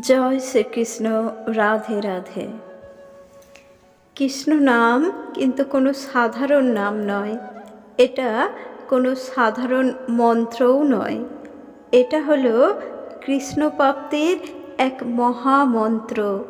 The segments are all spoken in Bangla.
জয় শ্রীকৃষ্ণ রাধে রাধে। কৃষ্ণ নাম কিন্তু কোনো সাধারণ নাম নয়। এটা কোনো সাধারণ মন্ত্রও নয়। এটা হলো কৃষ্ণ প্রাপ্তির এক মহামন্ত্র।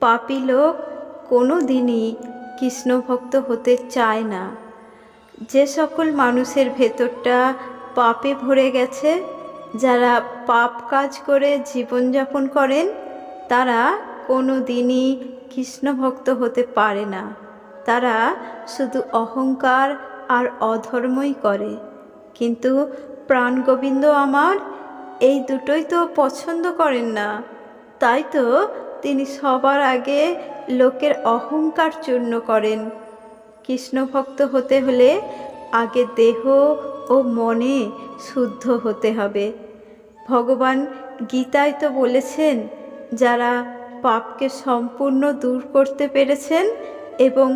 পাপী লোক কোনো দিনই কৃষ্ণভক্ত হতে চায় না। যে সকল মানুষের ভেতরটা পাপে ভরে গেছে যারা পাপ কাজ করে জীবনযাপন করেন, তারা কোনো দিনই কৃষ্ণভক্ত হতে পারে না। তারা শুধু অহংকার আর অধর্মই করে। কিন্তু প্রাণগোবিন্দ আমার, এই দুটোই তো পছন্দ করেন না। তাই তো তিনি সবার আগে লোকের অহংকার চূর্ণ করেন। কৃষ্ণভক্ত হতে হলে আগে দেহ ও মনে শুদ্ধ হতে হবে। ভগবান গীতায় তো বলেছেন, যারা পাপকে সম্পূর্ণ দূর করতে পেরেছেন এবং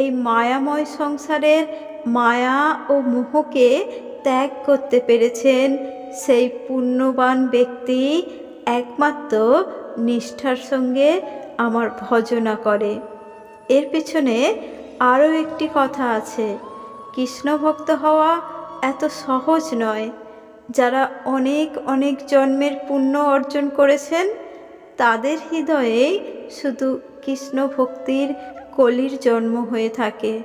এই মায়াময় সংসারের মায়া ও মোহকে ত্যাগ করতে পেরেছেন, সেই পুণ্যবান ব্যক্তি একমাত্র নিষ্ঠার সঙ্গে আমার ভজনা করে। এর পিছনে আরও একটি কথা আছে, কৃষ্ণভক্ত হওয়া এত সহজ নয়। যারা অনেক অনেক জন্মের পুণ্য অর্জন করেছেন, তাদের হৃদয়েই শুধু কৃষ্ণ ভক্তির কলির জন্ম হয়ে থাকে।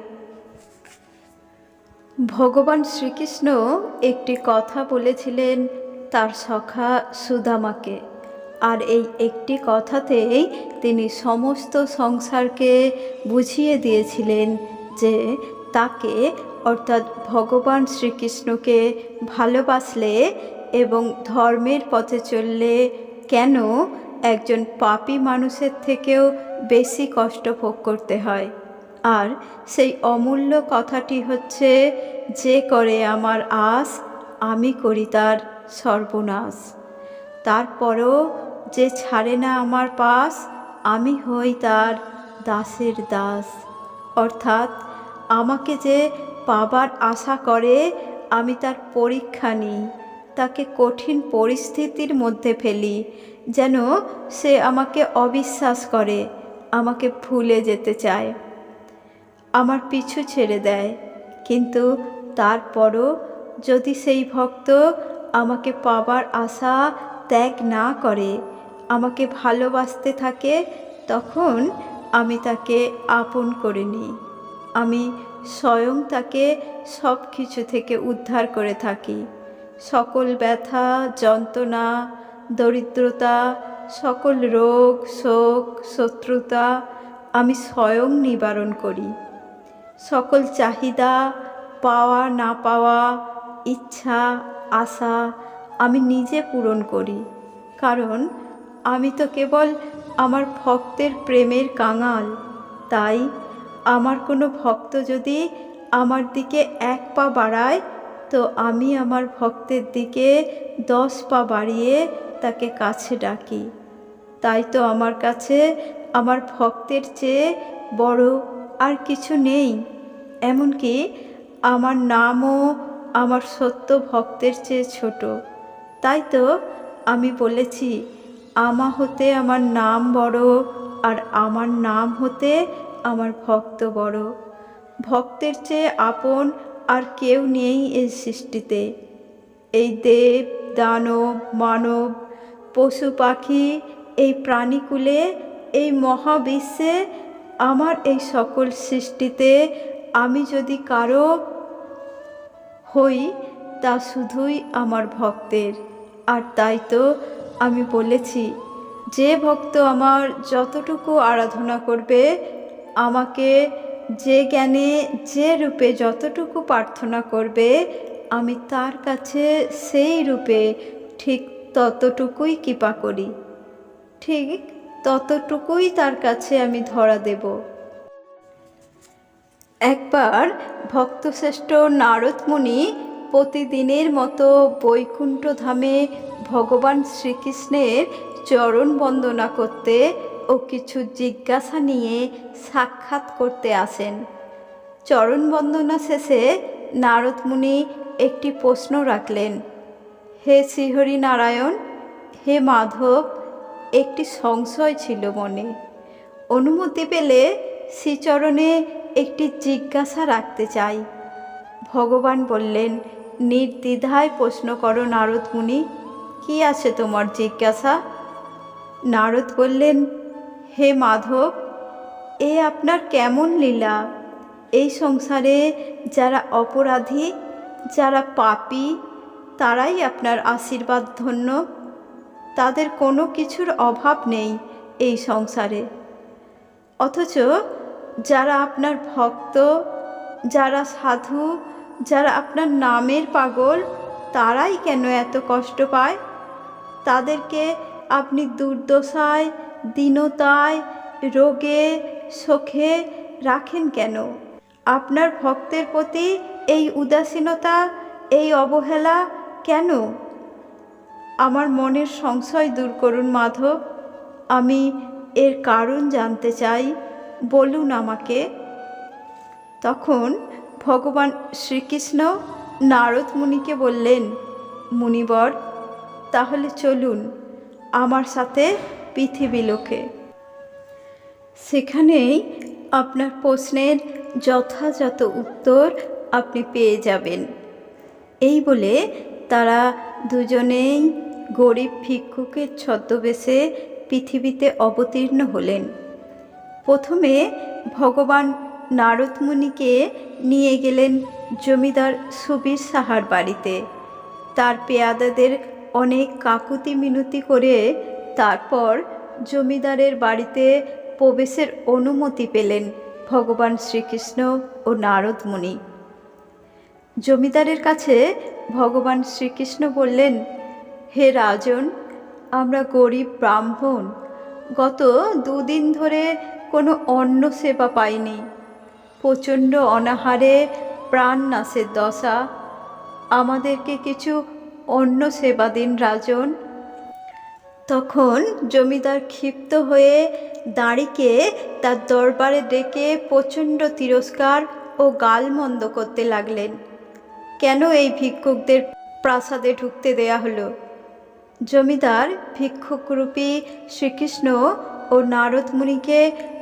ভগবান শ্রীকৃষ্ণ একটি কথা বলেছিলেন, তার সখা সুদামাকে। আর এই একটি কথাতেই তিনি সমস্ত সংসারকে বুঝিয়ে দিয়েছিলেন যে তাকে অর্থাৎ ভগবান শ্রীকৃষ্ণকে ভালোবাসলে এবং ধর্মের পথে চললে কেন একজন পাপী মানুষের থেকেও বেশি কষ্ট ভোগ করতে হয়? আর সেই অমূল্য কথাটি হচ্ছে, যে করে আমার আস, আমি করি তার সর্বনাশ। তারপরও যে ছাড়ে না আমার পাশ আমি হই তার দাসের দাস। অর্থাৎ আমাকে যে পাবার আশা করে আমি তার পরীক্ষা নিই, তাকে কঠিন পরিস্থিতির মধ্যে ফেলি, যেন সে আমাকে অবিশ্বাস করে, আমাকে ভুলে যেতে চায়। আমার পিছু ছেড়ে দেয়, কিন্তু তারপরও যদি সেই ভক্ত আমাকে পাবার আশা ত্যাগ না করে, আমাকে ভালোবাসতে থাকে, তখন আমি তাকে আপন করে নিই। আমি স্বয়ং তাকে সব কিছু থেকে উদ্ধার করে থাকি। সকল ব্যথা, যন্ত্রণা, দরিদ্রতা, সকল রোগ, শোক, শত্রুতা আমি স্বয়ং নিবারণ করি। সকল চাহিদা, পাওয়া, না পাওয়া, ইচ্ছা, আশা আমি নিজে পূরণ করি। কারণ আমি তো কেবল আমার ভক্তের প্রেমের কাঙাল, তাই আমার কোনো ভক্ত যদি আমার দিকে এক পা বাড়ায়, তো আমি আমার ভক্তের দিকে দশ পা বাড়িয়ে তাকে কাছে ডাকি। তাই তো আমার কাছে আমার ভক্তের চেয়ে বড় আর কিছু নেই। এমনকি আমার নামও আমার সত্য ভক্তের চেয়ে ছোট। তাই তো আমি বলেছি, আমা হতে আমার নাম বড় আর আমার নাম হতে আমার ভক্ত বড়। ভক্তের চেয়ে আপন আর কেউ নেই এই সৃষ্টিতে। এই দেব, দানব, মানব, পশু পাখি, এই প্রাণীকুলে, এই মহাবিশ্বে আমার এই সকল সৃষ্টিতে আমি যদি কারও হই, তা শুধুই আমার ভক্তের। আর তাই তো আমি বলেছি, যে ভক্ত আমার যতটুকু আরাধনা করবে আমাকে যে জ্ঞানে, যে রূপে যতটুকু প্রার্থনা করবে, আমি তার কাছে সেই রূপে ঠিক ততটুকুই কৃপা করি। ঠিক ততটুকুই তার কাছে আমি ধরা দেব। একবার ভক্তশ্রেষ্ঠ নারদমুনি প্রতিদিনের মতো বৈকুণ্ঠ ধামে ভগবান শ্রীকৃষ্ণের চরণ বন্দনা করতে ও কিছু জিজ্ঞাসা নিয়ে সাক্ষাৎ করতে আসেন। চরণ বন্দনা শেষে নারদমুনি একটি প্রশ্ন রাখলেন, হে শ্রীহরি নারায়ণ, হে মাধব, একটি সংশয় ছিল মনে। অনুমতি পেলে শ্রীচরণে একটি জিজ্ঞাসা রাখতে চাই। ভগবান বললেন, নির্দ্বিধায় প্রশ্ন করো নারদ মুনি কি আছে তোমার জিজ্ঞাসা? নারদ বললেন হে মাধব, এ আপনার কেমন লীলা? এই সংসারে যারা অপরাধী, যারা পাপী, তারাই আপনার আশীর্বাদ ধন্য। তাদের কোনো কিছুর অভাব নেই এই সংসারে। অথচ যারা আপনার ভক্ত, যারা সাধু, যারা আপনার নামের পাগল, তারাই কেন এত কষ্ট পায়? তাদেরকে আপনি দুর্দশায় দীনতায়, রোগে, শোকে রাখেন কেন? আপনার ভক্তের প্রতি এই উদাসীনতা, এই অবহেলা কেন? আমার মনের সংশয় দূর করুন মাধব। আমি এর কারণ জানতে চাই, বলুন আমাকে। তখন ভগবান শ্রীকৃষ্ণ নারদ মুনিকে বললেন, মুনিবর, তাহলে চলুন। আমার সাথে পৃথিবী লোকে। সেখানেই আপনার প্রশ্নের যথাযথ উত্তর আপনি পেয়ে যাবেন। এই বলে তারা দুজনেই গরিব ভিক্ষুকের ছদ্মবেশে পৃথিবীতে অবতীর্ণ হলেন। প্রথমে ভগবান নারদ মুনিকে নিয়ে গেলেন জমিদার সুবীর সাহার বাড়িতে। তার পেয়াদাদের অনেক কাকুতি মিনতি করে তারপর জমিদারের বাড়িতে প্রবেশের অনুমতি পেলেন ভগবান শ্রীকৃষ্ণ ও নারদ মুনি। জমিদারের কাছে ভগবান শ্রীকৃষ্ণ বললেন, হে রাজন, আমরা গরিব ব্রাহ্মণ। গত দুদিন ধরে কোনো অন্ন সেবা পাইনি। প্রচণ্ড অনাহারে প্রাণ নাশের দশা। আমাদেরকে কিছু অন্ন সেবা দিন রাজন। তখন জমিদার ক্ষিপ্ত হয়ে দাঁড়িকে তার দরবারে ডেকে প্রচণ্ড তিরস্কার ও গালমন্দ করতে লাগলেন। কেন এই ভিক্ষুকদের প্রাসাদে ঢুকতে দেয়া হলো? জমিদার ভিক্ষুকরূপী শ্রীকৃষ্ণ ও নারদ মুনিকে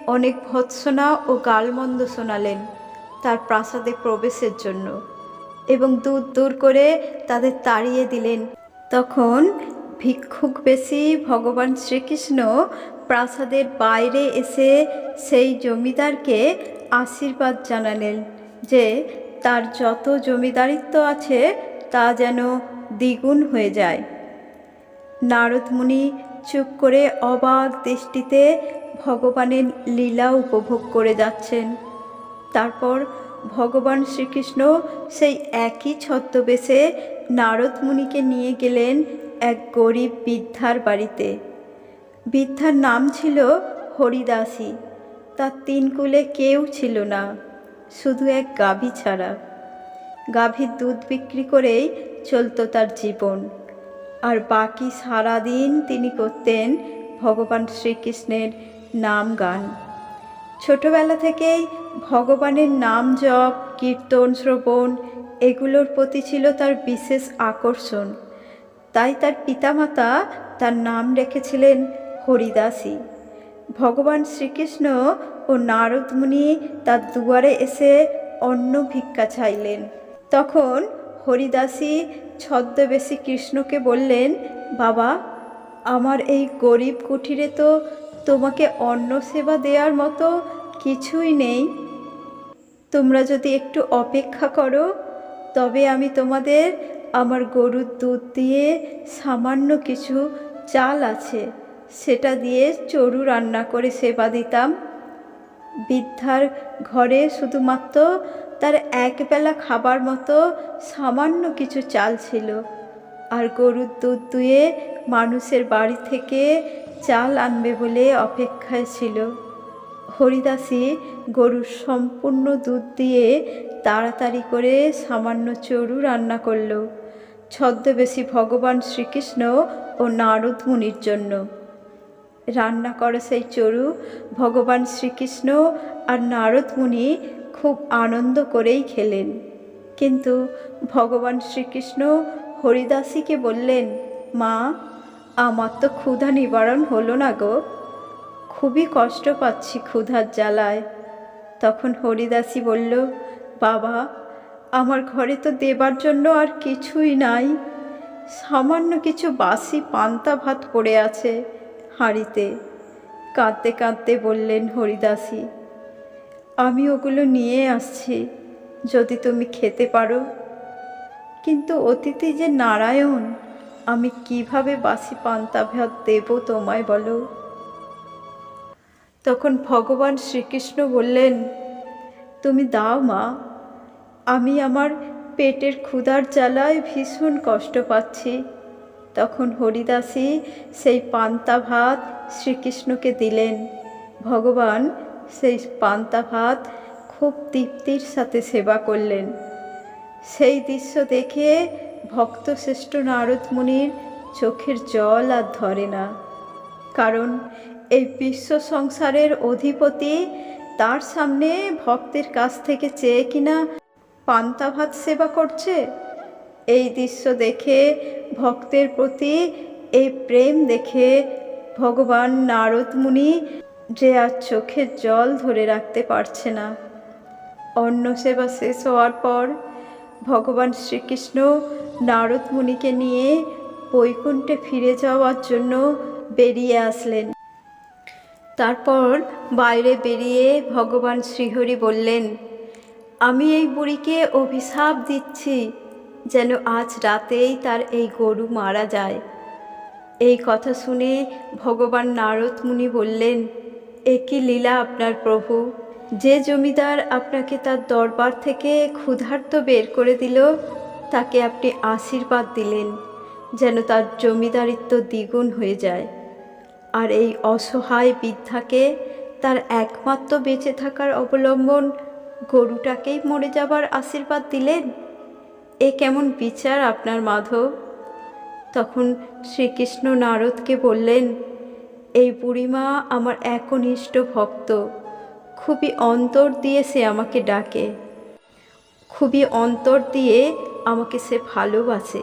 অনেক ভৎসনা ও গালমন্দ শোনালেন তার প্রাসাদে প্রবেশের জন্য এবং দূর দূর করে তাদের তাড়িয়ে দিলেন। তখন ভিক্ষুক বেশি, ভগবান শ্রীকৃষ্ণ প্রাসাদের বাইরে এসে সেই জমিদারকে আশীর্বাদ জানালেন যে তার যত জমিদারিত্ব আছে তা যেন দ্বিগুণ হয়ে যায়। নারদমুনি চুপ করে অবাক দৃষ্টিতে ভগবানের লীলা উপভোগ করে যাচ্ছেন। তারপর ভগবান শ্রীকৃষ্ণ সেই একই ছদ্মবেশে নারদ মুনিকে নিয়ে গেলেন এক গরিব বৃদ্ধার বাড়িতে। বৃদ্ধার নাম ছিল হরিদাসী। তার তিন কুলে কেউ ছিল না, শুধু এক গাভী ছাড়া। গাভীর দুধ বিক্রি করেই চলতো তার জীবন। আর বাকি সারা দিন তিনি করতেন ভগবান শ্রীকৃষ্ণের নাম গান। ছোটবেলা থেকেই ভগবানের নাম জপ, কীর্তন, শ্রবণ, এগুলোর প্রতি ছিল তার বিশেষ আকর্ষণ। তাই তার পিতামাতা তার নাম রেখেছিলেন হরিদাসী। ভগবান শ্রীকৃষ্ণ ও নারদ মুনি তার দুয়ারে এসে অন্ন ভিক্ষা চাইলেন। তখন হরিদাসী ছদ্মবেশী কৃষ্ণকে বললেন, বাবা, আমার এই গরিব কুঠিরে তো তোমাকে অন্ন সেবা দেওয়ার মতো কিছুই নেই। তোমরা যদি একটু অপেক্ষা করো, তবে আমি তোমাদের আমার গরুর দুধ দিয়ে সামান্য কিছু চাল আছে, সেটা দিয়ে চড়ু রান্না করে সেবা দিতাম। বৃদ্ধার ঘরে শুধুমাত্র তার একবেলা খাবার মতো সামান্য কিছু চাল ছিল। আর গরুর দুধ দুয়ে মানুষের বাড়ি থেকে চাল আনবে বলে অপেক্ষায় ছিল। হরিদাসী গরুর সম্পূর্ণ দুধ দিয়ে তাড়াতাড়ি করে সামান্য চড়ু রান্না করল। ছদ্মবেশী ভগবান শ্রীকৃষ্ণ ও নারদ মুনির জন্য। রান্না করে সেই চড়ু ভগবান শ্রীকৃষ্ণ আর নারদ মুনি খুব আনন্দ করেই খেলেন। কিন্তু ভগবান শ্রীকৃষ্ণ হরিদাসীকে বললেন, মা, আমার তো ক্ষুধা নিবারণ হলো না গো। খুবই কষ্ট পাচ্ছি ক্ষুধার জ্বালায়। তখন হরিদাসী বলল, বাবা আমার ঘরে তো দেবার জন্য আর কিছুই নাই। সামান্য কিছু বাসি পান্তা ভাত পড়ে আছে হাঁড়িতে। কাঁদতে কাঁদতে বললেন হরিদাসী, আমি ওগুলো নিয়ে আসছি, যদি তুমি খেতে পারো। কিন্তু অতিথি যে নারায়ণ, আমি কীভাবে বাসি পান্তা ভাত দেব তোমায় বলো? তখন ভগবান শ্রীকৃষ্ণ বললেন, তুমি দাও মা আমি আমার পেটের ক্ষুধার জ্বালায় ভীষণ কষ্ট পাচ্ছি। তখন হরিদাসী সেই পান্তা ভাত শ্রীকৃষ্ণকে দিলেন। ভগবান সেই পান্তা ভাত খুব তৃপ্তির সাথে সেবা করলেন। সেই দৃশ্য দেখে ভক্তশ্রেষ্ঠ নারদ মুনির চোখের জল আর ধরে না। কারণ এই বিশ্ব সংসারের অধিপতি তার সামনে ভক্তের কাছ থেকে চেয়ে কিনা পান্তা ভাত সেবা করছে? এই দৃশ্য দেখে ভক্তের প্রতি এই প্রেম দেখে ভগবান নারদ মুনি যে আর চোখের জল ধরে রাখতে পারছে না। অন্ন সেবা শেষ হওয়ার পর ভগবান শ্রীকৃষ্ণ নারদ মুনিকে নিয়ে বৈকুণ্ঠে ফিরে যাওয়ার জন্য বেরিয়ে আসলেন। তারপর বাইরে বেরিয়ে ভগবান শ্রীহরি বললেন আমি এই বুড়িকে অভিশাপ দিচ্ছি যেন আজ রাতেই তার এই গরু মারা যায়। এই কথা শুনে ভগবান নারদ মুনি বললেন, এ কি লীলা আপনার প্রভু? যে জমিদার আপনাকে তার দরবার থেকে ক্ষুধার্ত বের করে দিল, তাকে আপনি আশীর্বাদ দিলেন যেন তার জমিদারিত্ব দ্বিগুণ হয়ে যায়। আর এই অসহায় বৃদ্ধাকে তার একমাত্র বেঁচে থাকার অবলম্বন গরুটাকেই মরে যাবার আশীর্বাদ দিলেন এ কেমন বিচার আপনার, মাধব? তখন শ্রীকৃষ্ণ নারদকে বললেন, এই বুড়িমা আমার একনিষ্ঠ ভক্ত। খুবই অন্তর দিয়ে সে আমাকে ডাকে। খুবই অন্তর দিয়ে আমাকে সে ভালোবাসে।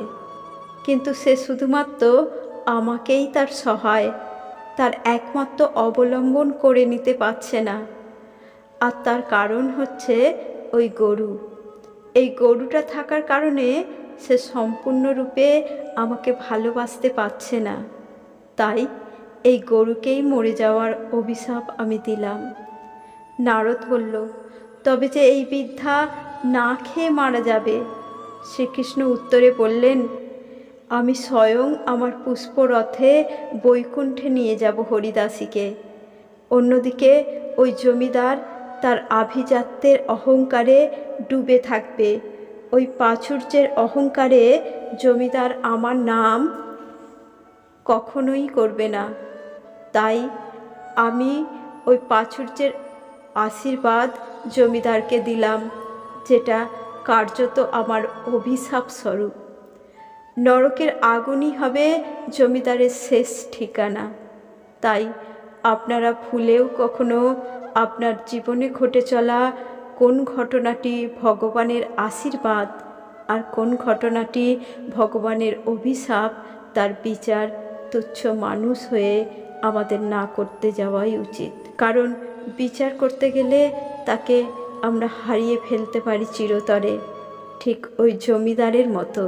কিন্তু সে শুধুমাত্র আমাকেই তার সহায়, তার একমাত্র অবলম্বন করে নিতে পারছে না। আর তার কারণ হচ্ছে ওই গরু। এই গরুটা থাকার কারণে সে সম্পূর্ণরূপে আমাকে ভালোবাসতে পারছে না। তাই এই গরুকেই মরে যাওয়ার অভিশাপ আমি দিলাম। নারদ বলল, তবে যে এই বৃদ্ধা না খেয়ে মারা যাবে? শ্রীকৃষ্ণ উত্তরে বললেন, আমি স্বয়ং আমার পুষ্পরথে বৈকুণ্ঠে নিয়ে যাব হরিদাসীকে। অন্যদিকে ওই জমিদার তার আভিজাত্যের অহংকারে ডুবে থাকবে। ওই প্রাচুর্যের অহংকারে জমিদার আমার নাম কখনোই করবে না। তাই আমি ওই প্রাচুর্যের আশীর্বাদ জমিদারকে দিলাম, যেটা কার্যত আমার অভিশাপ স্বরূপ। নরকের আগুনই হবে জমিদারের শেষ ঠিকানা। তাই আপনারা ভুলেও কখনো আপনার জীবনে ঘটে চলা কোন ঘটনাটি ভগবানের আশীর্বাদ আর কোন ঘটনাটি ভগবানের অভিশাপ তার বিচার তুচ্ছ মানুষ হয়ে আমাদের না করতে যাওয়াই উচিত। কারণ বিচার করতে গেলে তাকে আমরা হারিয়ে ফেলতে পারি চিরতরে, ঠিক ওই জমিদারের মতো।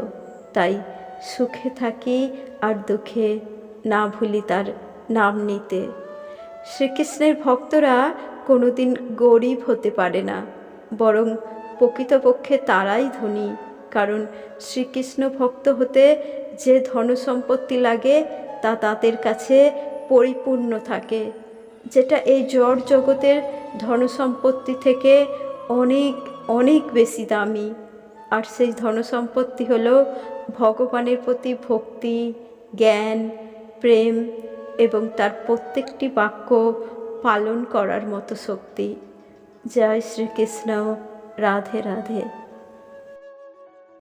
তাই সুখে থাকি আর দুঃখে না ভুলি তার নাম নিতে। শ্রীকৃষ্ণের ভক্তরা কোনোদিন গরিব হতে পারে না, বরং প্রকৃতপক্ষে তারাই ধনী, কারণ শ্রীকৃষ্ণ ভক্ত হতে যে ধনসম্পত্তি লাগে তা তাদের কাছে পরিপূর্ণ থাকে, যেটা এই জড় জগতের ধনসম্পত্তি থেকে অনেক অনেক বেশি দামি। আর সেই ধনসম্পত্তি হলো ভগবানের প্রতি ভক্তি, জ্ঞান, প্রেম এবং তার প্রত্যেকটি বাক্য পালন করার মতো শক্তি। জয় শ্রীকৃষ্ণ। রাধে রাধে।